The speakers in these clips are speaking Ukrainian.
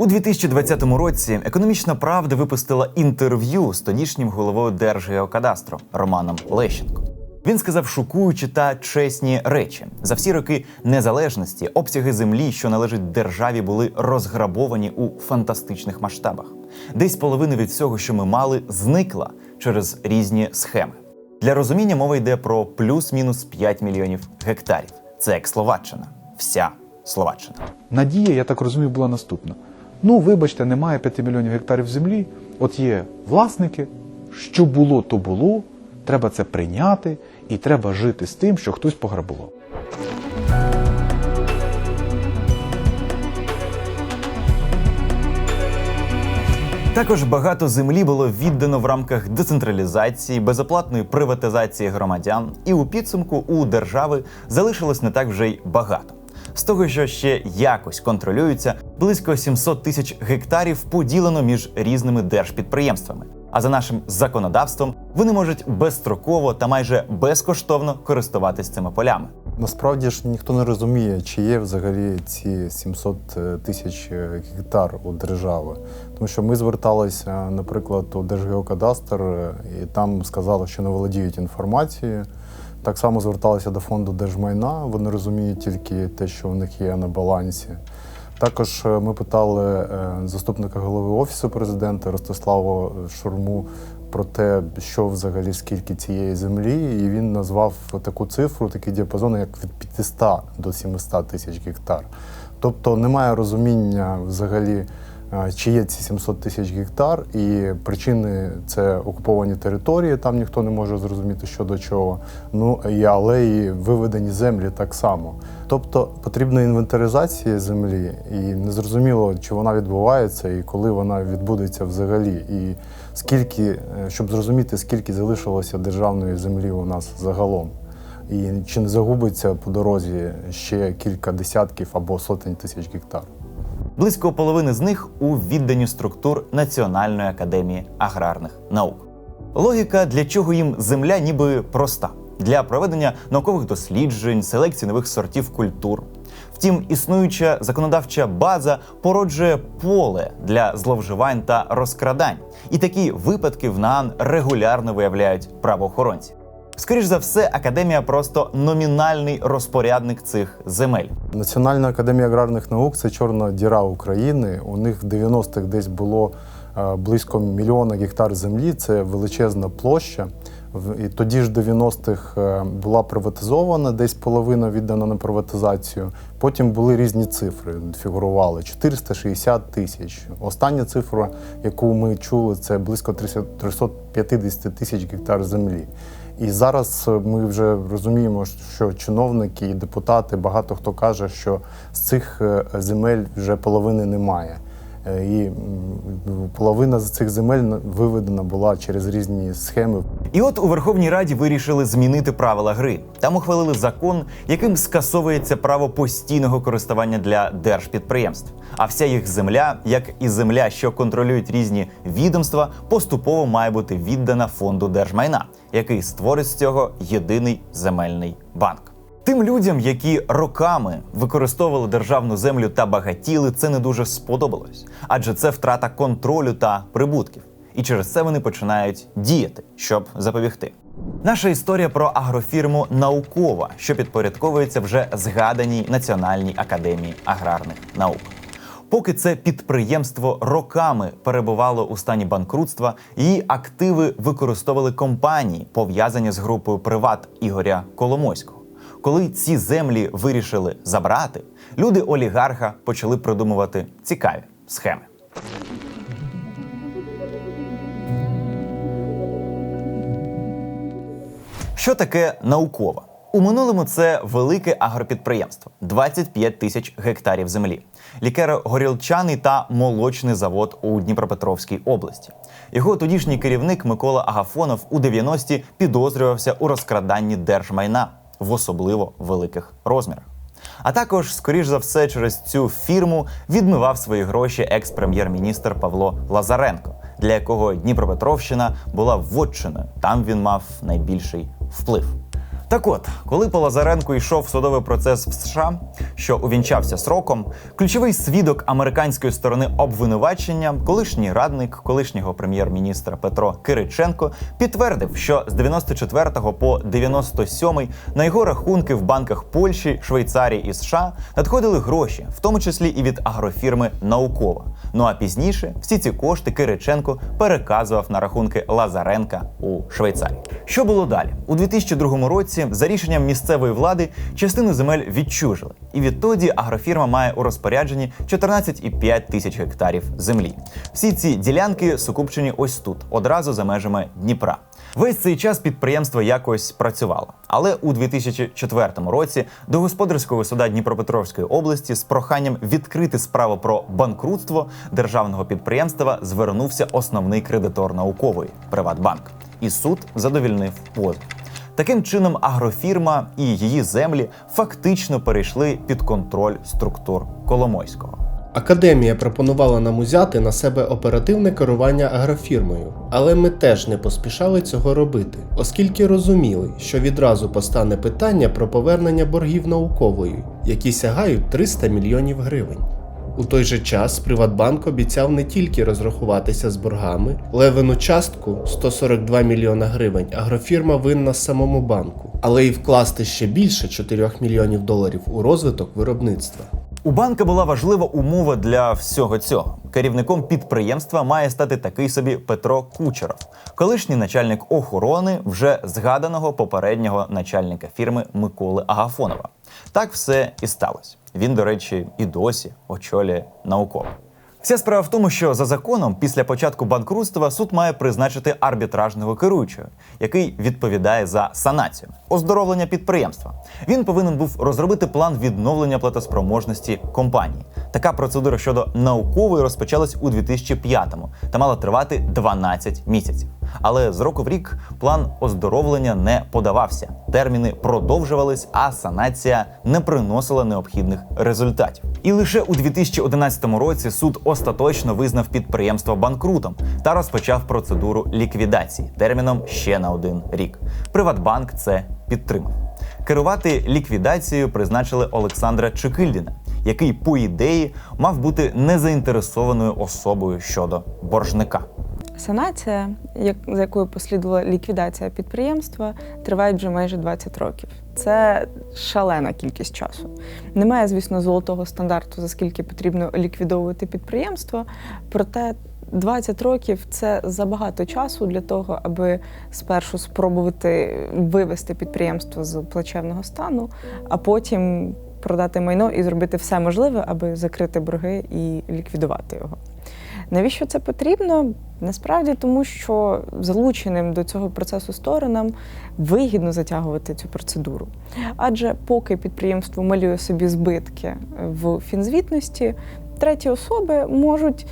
У 2020 році економічна правда випустила інтерв'ю з тодішнім головою Держгеокадастру Романом Лещенко. Він сказав шокуючі та чесні речі. За всі роки незалежності обсяги землі, що належить державі, були розграбовані у фантастичних масштабах. Десь половина від всього, що ми мали, зникла через різні схеми. Для розуміння мова йде про плюс-мінус 5 мільйонів гектарів. Це як Словаччина, вся Словаччина. Надія, я так розумію, була наступна. Ну, вибачте, немає 5 мільйонів гектарів землі. От є власники, що було, то було. Треба це прийняти, і треба жити з тим, що хтось пограбував. Також багато землі було віддано в рамках децентралізації, безоплатної приватизації громадян, і у підсумку у держави залишилось не так вже й багато. З того, що ще якось контролюється, близько 700 тисяч гектарів поділено між різними держпідприємствами. А за нашим законодавством вони можуть безстроково та майже безкоштовно користуватись цими полями. Насправді ж ніхто не розуміє, чи є взагалі ці 700 тисяч гектар у держави. Тому що ми зверталися, наприклад, у Держгеокадастр, е, і там сказали, що не володіють інформацією. Так само зверталися до фонду держмайна. Вони розуміють тільки те, що в них є на балансі. Також е, ми питали е, заступника голови офісу президента Ростислава Шурму про те, що взагалі скільки цієї землі, і він назвав таку цифру, такий діапазон, як від 500 до 700 тисяч гектар. Тобто немає розуміння взагалі, чи є ці 700 тисяч гектар, і причини це окуповані території, там ніхто не може зрозуміти, що до чого. Ну і але і виведені землі так само. Тобто потрібна інвентаризація землі, і незрозуміло, чи вона відбувається і коли вона відбудеться взагалі. І скільки, е, щоб зрозуміти, скільки залишилося державної землі у нас загалом. І чи не загубиться по дорозі ще кілька десятків або сотень тисяч гектар. Близько половини з них у відданні структур Національної академії аграрних наук. Логіка, для чого їм земля, ніби проста для проведення наукових досліджень, селекції нових сортів культур. Втім, існуюча законодавча база породжує поле для зловживань та розкрадань, і такі випадки в НААН регулярно виявляють правоохоронці. Скоріш за все, академія просто номінальний розпорядник цих земель. Національна академія аграрних наук це чорна діра України. У них в 90-х десь було е, близько мільйона гектар землі. Це величезна площа. І тоді ж 90-х е, була приватизована, десь половина віддана на приватизацію. Потім були різні цифри, фігурували 460 тисяч. Остання цифра, яку ми чули, це близько 350 тисяч гектар землі. І зараз е, ми вже розуміємо, що чиновники і депутати, багато хто каже, що з цих е, земель вже половини немає. Е, І половина з цих земель виведена була через різні схеми. І от у Верховній Раді вирішили змінити правила гри. Там ухвалили закон, яким скасовується право постійного користування для держпідприємств. А вся їх земля, як і земля, що контролюють різні відомства, поступово має бути віддана фонду держмайна, який створить з цього єдиний земельний банк. Тим людям, які роками використовували державну землю та багатіли, це не дуже сподобалось, адже це втрата контролю та прибутків. І через це вони починають діяти, щоб запобігти. Наша історія про агрофірму наукова, що підпорядковується вже згаданій Національній академії аграрних наук. Поки це підприємство роками перебувало у стані банкрутства, її активи використовували компанії, пов'язані з групою Приват Ігоря Коломойського. Коли ці землі вирішили забрати, люди олігарха почали придумувати цікаві схеми. Що таке наукова? У минулому це велике агропідприємство 25 тисяч гектарів землі, лікеро-горілчаний та молочний завод у Дніпропетровській області. Його тодішній керівник Микола Агафонов у 90-ті підозрювався у розкраданні держмайна в особливо великих розмірах. А також, скоріш за все, через цю фірму відмивав свої гроші екс-прем'єр-міністр Павло Лазаренко, для якого Дніпропетровщина була вотчиною. Там він мав найбільший вплив. Так от, коли по Лазаренку йшов судовий процес в США, що увінчався сроком, ключовий свідок американської сторони обвинувачення, колишній радник колишнього прем'єр-міністра Петро Кириченко, підтвердив, що з 94 по 97 на його рахунки в банках Польщі, Швейцарії і США надходили гроші, в тому числі і від агрофірми Наукова. Ну а пізніше всі ці кошти Кириченко переказував на рахунки Лазаренка у Швейцарії. Що було далі? У 2002 році, за рішенням місцевої влади, частину земель відчужили, і відтоді агрофірма має у розпорядженні 14,5 тисяч гектарів землі. Всі ці ділянки сукупчені ось тут, одразу за межами Дніпра. Весь цей час підприємство якось працювало. Але у 2004 році до господарського суда Дніпропетровської області з проханням відкрити справу про банкрутство державного підприємства звернувся основний кредитор наукової Приватбанк. І суд задовільнив позов. Таким чином, агрофірма і її землі фактично перейшли під контроль структур Коломойського. Академія пропонувала нам узяти на себе оперативне керування агрофірмою, але ми теж не поспішали цього робити, оскільки розуміли, що відразу постане питання про повернення боргів наукової, які сягають 300 мільйонів гривень. У той же час Приватбанк обіцяв не тільки розрахуватися з боргами, левину частку 142 мільйона гривень агрофірма винна самому банку, але й вкласти ще більше 4 мільйонів доларів у розвиток виробництва. У банка була важлива умова для всього цього. Керівником підприємства має стати такий собі Петро Кучеров, колишній начальник охорони вже згаданого попереднього начальника фірми Миколи Агафонова. Так все і сталося. Він, до речі, і досі очолює науково. Вся справа в тому, що за законом, після початку банкрутства, суд має призначити арбітражного керуючого, який відповідає за санацію, оздоровлення підприємства. Він повинен був розробити план відновлення платоспроможності компанії. Така процедура щодо наукової розпочалась у 2005-му та мала тривати 12 місяців. Але з року в рік план оздоровлення не подавався. Терміни продовжувались, а санація не приносила необхідних результатів. І лише у 2011 році суд остаточно визнав підприємство банкрутом та розпочав процедуру ліквідації терміном ще на один рік. Приватбанк це підтримав. Керувати ліквідацією призначили Олександра Чекильдіна, який, по ідеї, мав бути незаінтересованою особою щодо боржника. Санація, як- за якою послідувала ліквідація підприємства, триває вже майже 20 років. Це шалена кількість часу. Немає, звісно, золотого стандарту, за скільки потрібно ліквідовувати підприємство. Проте 20 років це забагато часу для того, аби спершу спробувати вивести підприємство з плачевного стану, а потім продати майно і зробити все можливе, аби закрити борги і ліквідувати його. Навіщо це потрібно? Насправді тому, що залученим до цього процесу сторонам вигідно затягувати цю процедуру. Адже поки підприємство малює собі збитки в фінзвітності, треті особи можуть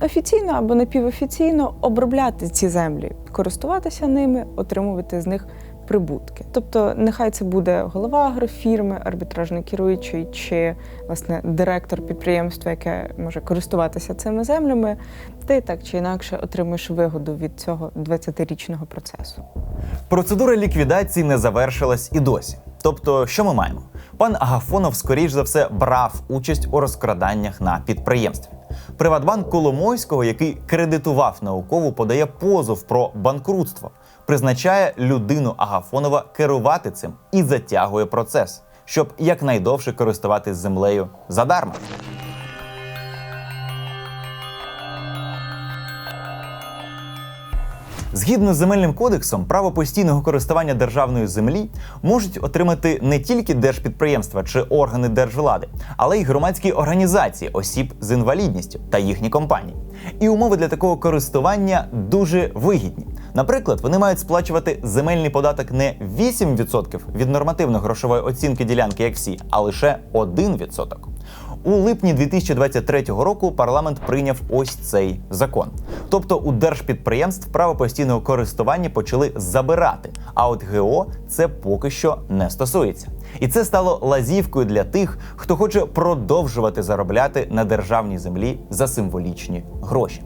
офіційно або напівофіційно обробляти ці землі, користуватися ними, отримувати з них прибутки. Тобто, нехай це буде голова агрофірми, арбітражний керуючий чи власне директор підприємства, яке може користуватися цими землями, ти так чи інакше отримуєш вигоду від цього 20-річного процесу. Процедура ліквідації не завершилась і досі. Тобто, що ми маємо? Пан Агафонов, скоріш за все, брав участь у розкраданнях на підприємстві. Приватбанк Коломойського, який кредитував наукову, подає позов про банкрутство, призначає людину Агафонова керувати цим і затягує процес, щоб якнайдовше користуватись землею задарма. Згідно з земельним кодексом, право постійного користування державної землі можуть отримати не тільки держпідприємства чи органи держвлади, але й громадські організації осіб з інвалідністю та їхні компанії. І умови для такого користування дуже вигідні. Наприклад, вони мають сплачувати земельний податок не 8% від нормативно-грошової оцінки ділянки, як всі, а лише 1%. У липні 2023 року парламент прийняв ось цей закон. Тобто у держпідприємств право постійного користування почали забирати, а от ГО це поки що не стосується. І це стало лазівкою для тих, хто хоче продовжувати заробляти на державній землі за символічні гроші.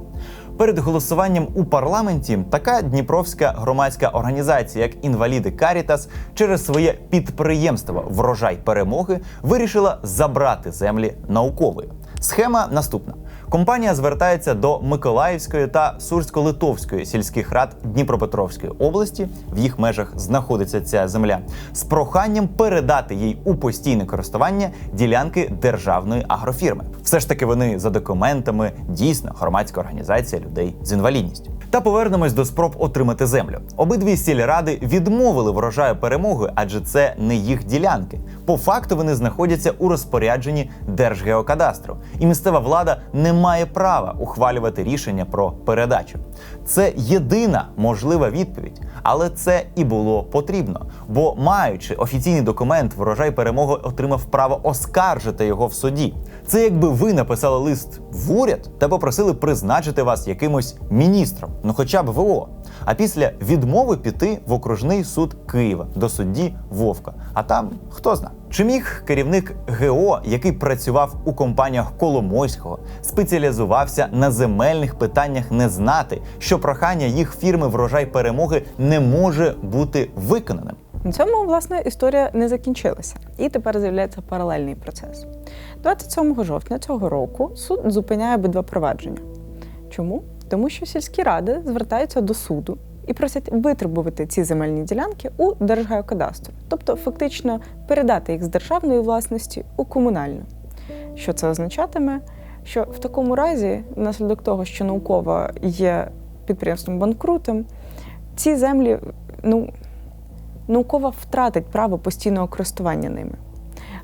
Перед голосуванням у парламенті така дніпровська громадська організація, як інваліди Карітас, через своє підприємство Врожай перемоги вирішила забрати землі наукової. Схема наступна: компанія звертається до Миколаївської та Сурсько-Литовської сільських рад Дніпропетровської області. В їх межах знаходиться ця земля з проханням передати їй у постійне користування ділянки державної агрофірми. Все ж таки, вони за документами дійсно громадська організація людей з інвалідністю. Та повернемось до спроб отримати землю. Обидві сільради відмовили врожаю перемоги, адже це не їх ділянки. По факту вони знаходяться у розпорядженні Держгеокадастру, і місцева влада не має права ухвалювати рішення про передачу. Це єдина можлива відповідь, але це і було потрібно. Бо, маючи офіційний документ, врожай перемоги отримав право оскаржити його в суді. Це якби ви написали лист в уряд та попросили призначити вас якимось міністром, ну хоча б ВО. А після відмови піти в окружний суд Києва до судді Вовка. А там хто зна. Чи міг керівник ГО, який працював у компаніях Коломойського, спеціалізувався на земельних питаннях, не знати, що прохання їх фірми врожай перемоги не може бути виконаним? На цьому власне історія не закінчилася, і тепер з'являється паралельний процес. 27 жовтня цього року суд зупиняє обидва провадження. Чому? Тому що сільські ради звертаються до суду і просять витребувати ці земельні ділянки у Держгеокадастру, тобто фактично передати їх з державної власності у комунальну. Що це означатиме? Що в такому разі, внаслідок того, що наукова є підприємством банкрутом, ці землі ну, наукова втратить право постійного користування ними.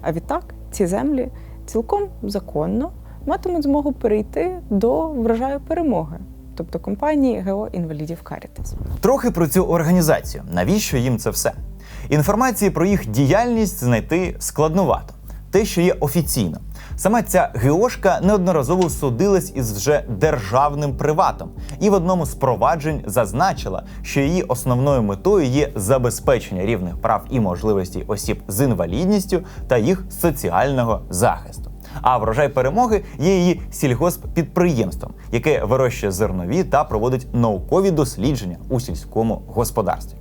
А відтак ці землі цілком законно матимуть змогу перейти до врожаю перемоги, тобто компанії ГО інвалідів. Трохи про цю організацію. Навіщо їм це все? Інформації про їх діяльність знайти складновато. Те, що є офіційно. Сама ця ГОшка неодноразово судилась із вже державним приватом, і в одному з проваджень зазначила, що її основною метою є забезпечення рівних прав і можливостей осіб з інвалідністю та їх соціального захисту. А врожай перемоги є її сільгосппідприємством, яке вирощує зернові та проводить наукові дослідження у сільському господарстві.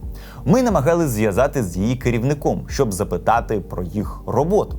Ми намагались зв'язати з її керівником, щоб запитати про їх роботу.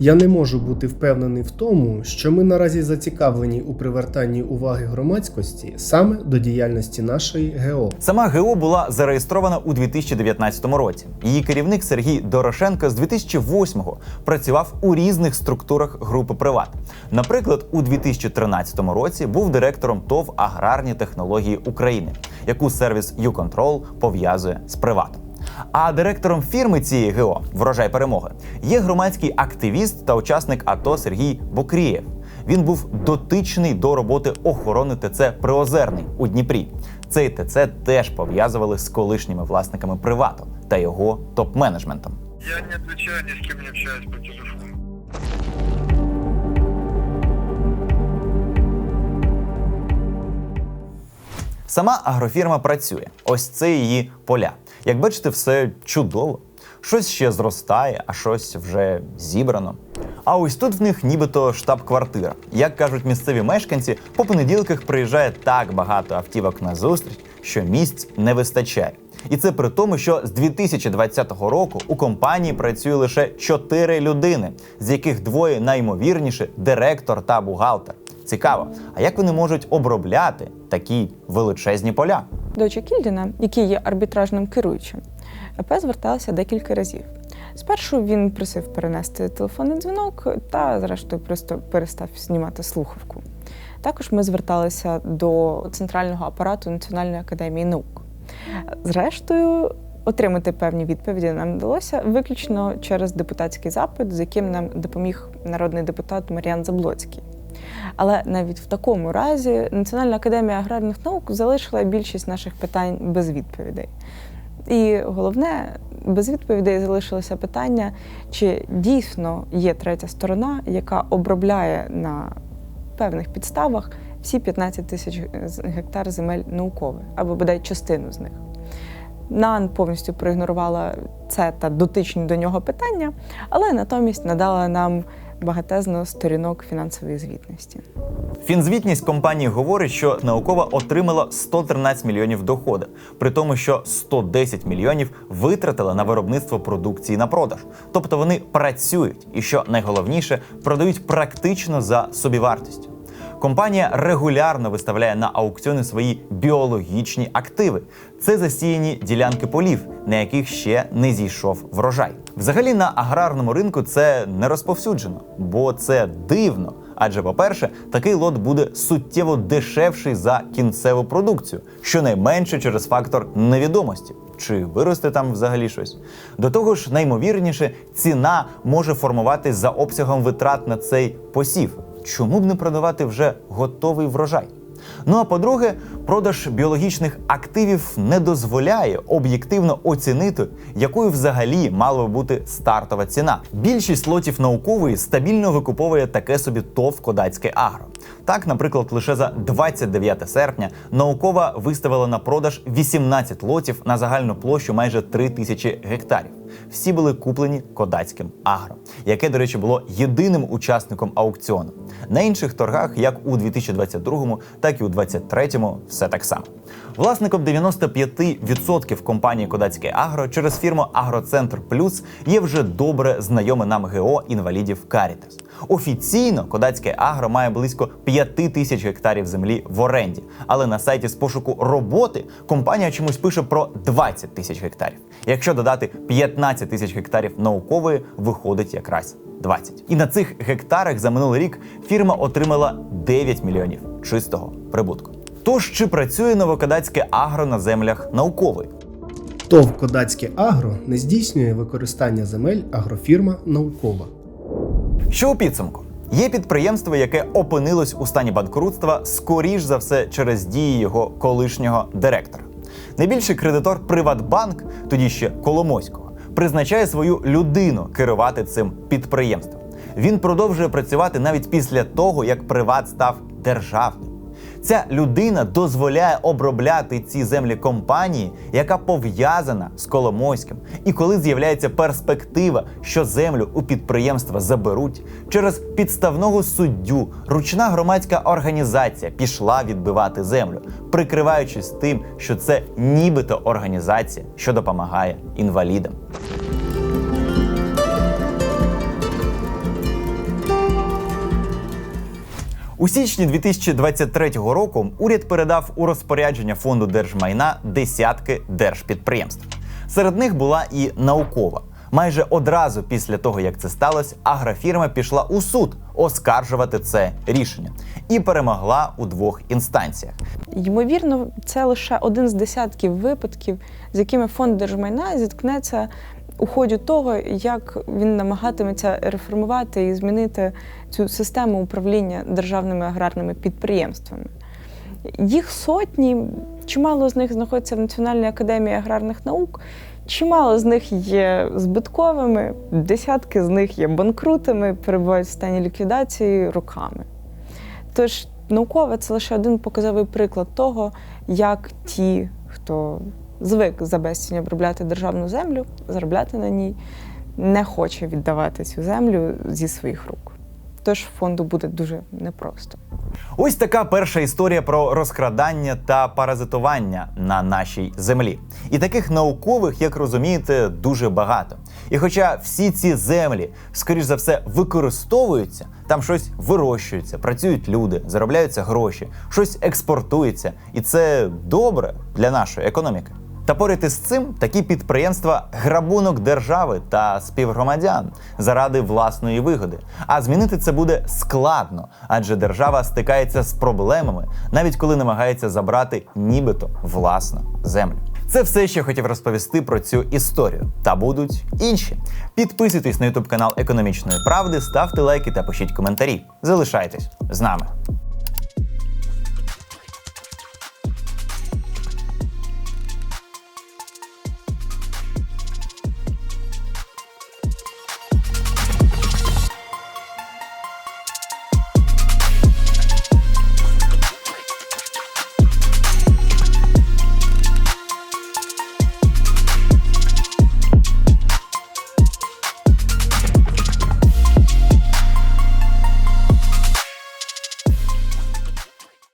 Я не можу бути впевнений в тому, що ми наразі зацікавлені у привертанні уваги громадськості саме до діяльності нашої ГО. Сама ГО була зареєстрована у 2019 році. Її керівник Сергій Дорошенко з 2008-го працював у різних структурах групи Приват. Наприклад, у 2013 році був директором ТОВ Аграрні технології України, яку сервіс YouControl пов'язує з приватом. А директором фірми цієї ГО Врожай перемоги є громадський активіст та учасник АТО Сергій Бокрієв. Він був дотичний до роботи охорони ТЦ Приозерний у Дніпрі. Цей ТЦ теж пов'язували з колишніми власниками привату та його топ-менеджментом. Я не отвечаю, ні з ким не общаюсь по телефону. Сама агрофірма працює. Ось це її поля. Як бачите, все чудово. Щось ще зростає, а щось вже зібрано. А ось тут в них нібито штаб-квартира. Як кажуть місцеві мешканці, по понеділках приїжджає так багато автівок на зустріч, що місць не вистачає. І це при тому, що з 2020 року у компанії працює лише 4 людини, з яких двоє наймовірніше директор та бухгалтер. Цікаво, а як вони можуть обробляти такі величезні поля? До Чекільдіна, який є арбітражним керуючим, ЕП зверталася декілька разів. Спершу він просив перенести телефонний дзвінок та, зрештою, просто перестав знімати слухавку. Також ми зверталися до центрального апарату Національної академії наук. Зрештою, отримати певні відповіді нам вдалося виключно через депутатський запит, з яким нам допоміг народний депутат Мар'ян Заблоцький. Але навіть в такому разі Національна академія аграрних наук залишила більшість наших питань без відповідей. І головне, без відповідей залишилося питання, чи дійсно є третя сторона, яка обробляє на певних підставах всі 15 тисяч гектар земель наукових, або бодай частину з них. НАН повністю проігнорувала це та дотичні до нього питання, але натомість надала нам багатезно сторінок фінансової звітності. Фінзвітність компанії говорить, що наукова отримала 113 мільйонів доходу, при тому, що 110 мільйонів витратила на виробництво продукції на продаж. Тобто вони працюють і, що найголовніше, продають практично за собівартістю. Компанія регулярно виставляє на аукціони свої біологічні активи. Це засіяні ділянки полів, на яких ще не зійшов врожай. Взагалі на аграрному ринку це не розповсюджено, бо це дивно. Адже, по-перше, такий лот буде суттєво дешевший за кінцеву продукцію, щонайменше через фактор невідомості. Чи виросте там взагалі щось? До того ж, наймовірніше, ціна може формуватись за обсягом витрат на цей посів. Чому б не продавати вже готовий врожай? Ну а по-друге, продаж біологічних активів не дозволяє об'єктивно оцінити, якою взагалі мала би бути стартова ціна. Більшість лотів наукової стабільно викуповує таке собі ТОВ Кодацьке Агро. Так, наприклад, лише за 29 серпня наукова виставила на продаж 18 лотів на загальну площу майже 3 тисячі гектарів. Всі були куплені кодацьким агро, яке, до речі, було єдиним учасником аукціону. На інших торгах, як у 2022, так і у 2023, все так само. Власником 95% компанії Кодацьке Агро через фірму Агроцентр Плюс є вже добре знайоме нам ГО інвалідів Карітас. Офіційно Кодацьке Агро має близько 5 тисяч гектарів землі в оренді, але на сайті з пошуку роботи компанія чомусь пише про 20 тисяч гектарів. Якщо додати 15 тисяч гектарів наукової, виходить якраз 20. І на цих гектарах за минулий рік фірма отримала 9 мільйонів чистого прибутку. Тож чи працює новокадацьке агро на землях наукової? ТОВ Кодацьке Агро не здійснює використання земель агрофірма наукова. Що у підсумку? Є підприємство, яке опинилось у стані банкрутства, скоріш за все, через дії його колишнього директора. Найбільший кредитор Приватбанк, тоді ще Коломойського, призначає свою людину керувати цим підприємством. Він продовжує працювати навіть після того, як Приват став державним. Ця людина дозволяє обробляти ці землі компанії, яка пов'язана з Коломойським. І коли з'являється перспектива, що землю у підприємства заберуть, через підставного суддю ручна громадська організація пішла відбивати землю, прикриваючись тим, що це нібито організація, що допомагає інвалідам. У січні 2023 року уряд передав у розпорядження фонду держмайна десятки держпідприємств. Серед них була і наукова. Майже одразу після того, як це сталося, агрофірма пішла у суд оскаржувати це рішення і перемогла у двох інстанціях. Ймовірно, це лише один з десятків випадків, з якими фонд держмайна зіткнеться у ході того, як він намагатиметься реформувати і змінити цю систему управління державними аграрними підприємствами. Їх сотні, чимало з них знаходиться в Національній академії аграрних наук, чимало з них є збитковими, десятки з них є банкрутами, перебувають в стані ліквідації роками. Тож наукова це лише один показовий приклад того, як ті, хто звик за безцінь обробляти державну землю, заробляти на ній, не хоче віддавати цю землю зі своїх рук. Тож фонду буде дуже непросто. Ось така перша історія про розкрадання та паразитування на нашій землі. І таких наукових, як розумієте, дуже багато. І хоча всі ці землі, скоріш за все, використовуються, там щось вирощується, працюють люди, заробляються гроші, щось експортується, і це добре для нашої економіки. Та поряд із цим такі підприємства грабунок держави та співгромадян заради власної вигоди. А змінити це буде складно, адже держава стикається з проблемами, навіть коли намагається забрати нібито власну землю. Це все, що я хотів розповісти про цю історію. Та будуть інші. Підписуйтесь на ютуб канал Економічної правди, ставте лайки та пишіть коментарі. Залишайтесь з нами.